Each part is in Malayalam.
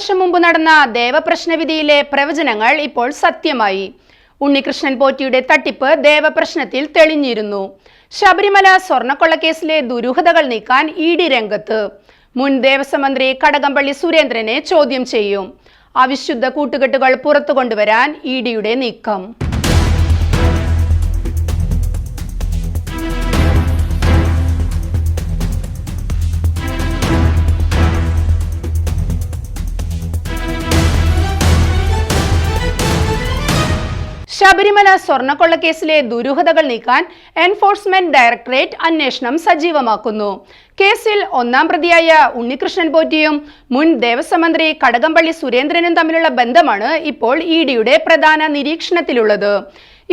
വർഷം മുമ്പ് നടന്ന ദേവപ്രശ്നവിധിയിലെ പ്രവചനങ്ങൾ ഇപ്പോൾ സത്യമായി. ഉണ്ണികൃഷ്ണൻ പോറ്റിയുടെ തട്ടിപ്പ് ദേവപ്രശ്നത്തിൽ തെളിഞ്ഞിരുന്നു. ശബരിമല സ്വർണക്കൊള്ളക്കേസിലെ ദുരൂഹതകൾ നീക്കാൻ ഇ ഡി രംഗത്ത്. മുൻ ദേവസ്വം മന്ത്രി കടകംപള്ളി സുരേന്ദ്രനെ ചോദ്യം ചെയ്യും. അവിശുദ്ധ കൂട്ടുകെട്ടുകൾ പുറത്തു കൊണ്ടുവരാൻ ഇ ഡിയുടെ നീക്കം. ശബരിമല സ്വർണക്കൊള്ളക്കേസിലെ ദുരൂഹതകൾ നീക്കാൻ എൻഫോഴ്സ്മെന്റ് ഡയറക്ടറേറ്റ് അന്വേഷണം സജീവമാക്കുന്നു. കേസിൽ ഒന്നാം പ്രതിയായ ഉണ്ണികൃഷ്ണൻ പോറ്റിയും മുൻ ദേവസ്വം മന്ത്രി കടകംപള്ളി സുരേന്ദ്രനും തമ്മിലുള്ള ബന്ധമാണ് ഇപ്പോൾ ഇ ഡിയുടെ പ്രധാന നിരീക്ഷണത്തിലുള്ളത്.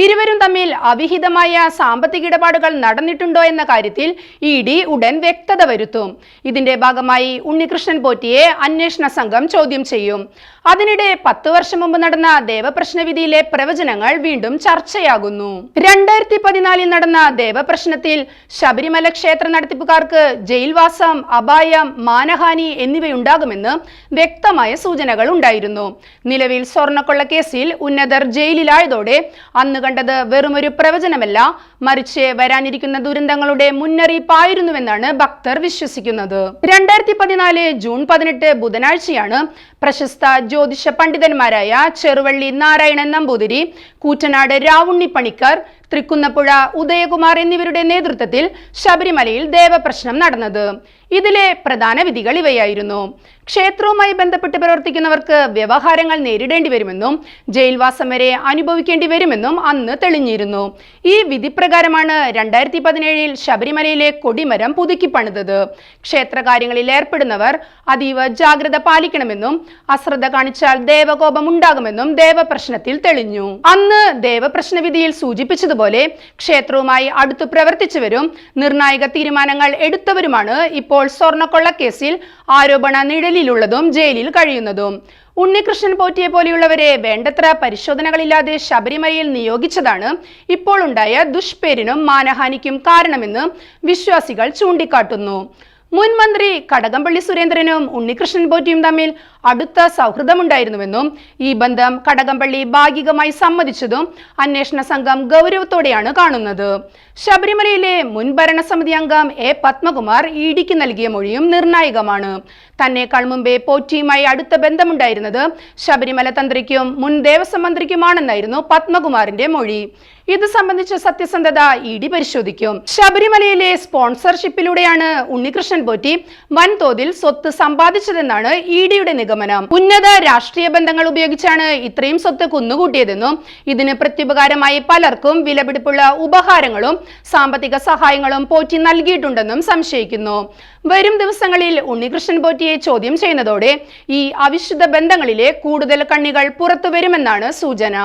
ഇരുവരും തമ്മിൽ അവിഹിതമായ സാമ്പത്തിക ഇടപാടുകൾ നടന്നിട്ടുണ്ടോ എന്ന കാര്യത്തിൽ ഇ ഡി ഉടൻ വ്യക്തത വരുത്തും. ഇതിന്റെ ഭാഗമായി ഉണ്ണികൃഷ്ണൻ പോറ്റിയെ അന്വേഷണ സംഘം ചോദ്യം ചെയ്യും. അതിനിടെ പത്ത് വർഷം മുമ്പ് നടന്ന ദേവപ്രശ്നവിധിയിലെ പ്രവചനങ്ങൾ വീണ്ടും ചർച്ചയാകുന്നു. രണ്ടായിരത്തി പതിനാലിൽ നടന്ന ദേവപ്രശ്നത്തിൽ ശബരിമല ക്ഷേത്ര നടത്തിപ്പുകാർക്ക് ജയിൽവാസം അപായം മാനഹാനി എന്നിവയുണ്ടാകുമെന്ന് വ്യക്തമായ സൂചനകൾ ഉണ്ടായിരുന്നു. നിലവിൽ സ്വർണക്കൊള്ള കേസിൽ ഉന്നതർ ജയിലിലായതോടെ അന്ന് കണ്ടത് വെറുമൊരു പ്രവചനമല്ല. മറിച്ച് വരാനിരിക്കുന്ന ദുരന്തങ്ങളുടെ മുന്നറിയിപ്പായിരുന്നുവെന്നാണ് ഭക്തർ വിശ്വസിക്കുന്നത്. രണ്ടായിരത്തി പതിനാല് ജൂൺ പതിനെട്ട് ബുധനാഴ്ചയാണ് പ്രശസ്ത ജ്യോതിഷ പണ്ഡിതന്മാരായ ചെറുവള്ളി നാരായണൻ നമ്പൂതിരി കൂറ്റനാട് രാവുണ്ണി പണിക്കർ തൃക്കുന്നപ്പുഴ ഉദയകുമാർ എന്നിവരുടെ നേതൃത്വത്തിൽ ശബരിമലയിൽ ദേവപ്രശ്നം നടന്നത്. ഇതിലെ പ്രധാന വിധികൾ ഇവയായിരുന്നു. ക്ഷേത്രവുമായി ബന്ധപ്പെട്ട് പ്രവർത്തിക്കുന്നവർക്ക് വ്യവഹാരങ്ങൾ നേരിടേണ്ടി വരുമെന്നും ജയിൽവാസം വരെ അനുഭവിക്കേണ്ടി വരുമെന്നും അന്ന് തെളിഞ്ഞിരുന്നു. ഈ വിധിപ്രകാരമാണ് രണ്ടായിരത്തി പതിനേഴിൽ ശബരിമലയിലെ കൊടിമരം പുതുക്കി പണിതത്. ക്ഷേത്രകാര്യങ്ങളിൽ ഏർപ്പെടുന്നവർ അതീവ ജാഗ്രത പാലിക്കണമെന്നും അശ്രദ്ധ കാണിച്ചാൽ ദേവകോപം ഉണ്ടാകുമെന്നും ദേവപ്രശ്നത്തിൽ തെളിഞ്ഞു. അന്ന് ദേവപ്രശ്ന വിധിയിൽ സൂചിപ്പിച്ചതുപോലെ ക്ഷേത്രവുമായി അടുത്തു പ്രവർത്തിച്ചവരും നിർണായക തീരുമാനങ്ങൾ എടുത്തവരുമാണ് ഇപ്പോൾ സ്വർണക്കൊള്ള കേസിൽ ആരോപണ നിഴലിലുള്ളതും ജയിലിൽ കഴിയുന്നതും. ഉണ്ണികൃഷ്ണൻ പോറ്റിയെ പോലെയുള്ളവരെ വേണ്ടത്ര പരിശോധനകളില്ലാതെ ശബരിമലയിൽ നിയോഗിച്ചതാണ് ഇപ്പോൾ ഉണ്ടായ ദുഷ്പേരിനും മാനഹാനിക്കും കാരണമെന്ന് വിശ്വാസികൾ ചൂണ്ടിക്കാട്ടുന്നു. മുൻ മന്ത്രി കടകംപള്ളി സുരേന്ദ്രനും ഉണ്ണികൃഷ്ണൻ പോറ്റിയും തമ്മിൽ അടുത്ത സൗഹൃദമുണ്ടായിരുന്നുവെന്നും ഈ ബന്ധം കടകംപള്ളി ഭാഗികമായി സമ്മതിച്ചതും അന്വേഷണ സംഘം ഗൗരവത്തോടെയാണ് കാണുന്നത്. ശബരിമലയിലെ മുൻ ഭരണസമിതി അംഗം എ പത്മകുമാർ ഇ ഡിക്ക് നൽകിയ മൊഴിയും നിർണായകമാണ്. തന്നെക്കാൾ മുമ്പേ പോറ്റിയുമായി അടുത്ത ബന്ധമുണ്ടായിരുന്നത് ശബരിമല തന്ത്രിക്കും മുൻ ദേവസ്വം മന്ത്രിക്കുമാണെന്നായിരുന്നു പത്മകുമാറിന്റെ മൊഴി. ഇത് സംബന്ധിച്ച സത്യസന്ധത ഇ ഡി പരിശോധിക്കും. ശബരിമലയിലെ സ്പോൺസർഷിപ്പിലൂടെയാണ് ഉണ്ണികൃഷ്ണൻ പോറ്റി വൻതോതിൽ സ്വത്ത് സമ്പാദിച്ചതെന്നാണ് ഇ ഡിയുടെ നിഗമനം. ഉന്നത രാഷ്ട്രീയ ബന്ധങ്ങൾ ഉപയോഗിച്ചാണ് ഇത്രയും സ്വത്ത് കുന്നുകൂട്ടിയതെന്നും ഇതിന് പ്രത്യുപകാരമായി പലർക്കും വിലപിടിപ്പുള്ള ഉപഹാരങ്ങളും സാമ്പത്തിക സഹായങ്ങളും പോറ്റി നൽകിയിട്ടുണ്ടെന്നും സംശയിക്കുന്നു. വരും ദിവസങ്ങളിൽ ഉണ്ണികൃഷ്ണൻ പോറ്റിയെ ചോദ്യം ചെയ്യുന്നതോടെ ഈ അവിശുദ്ധ ബന്ധങ്ങളിലെ കൂടുതൽ കണ്ണികൾ പുറത്തു വരുമെന്നാണ് സൂചന.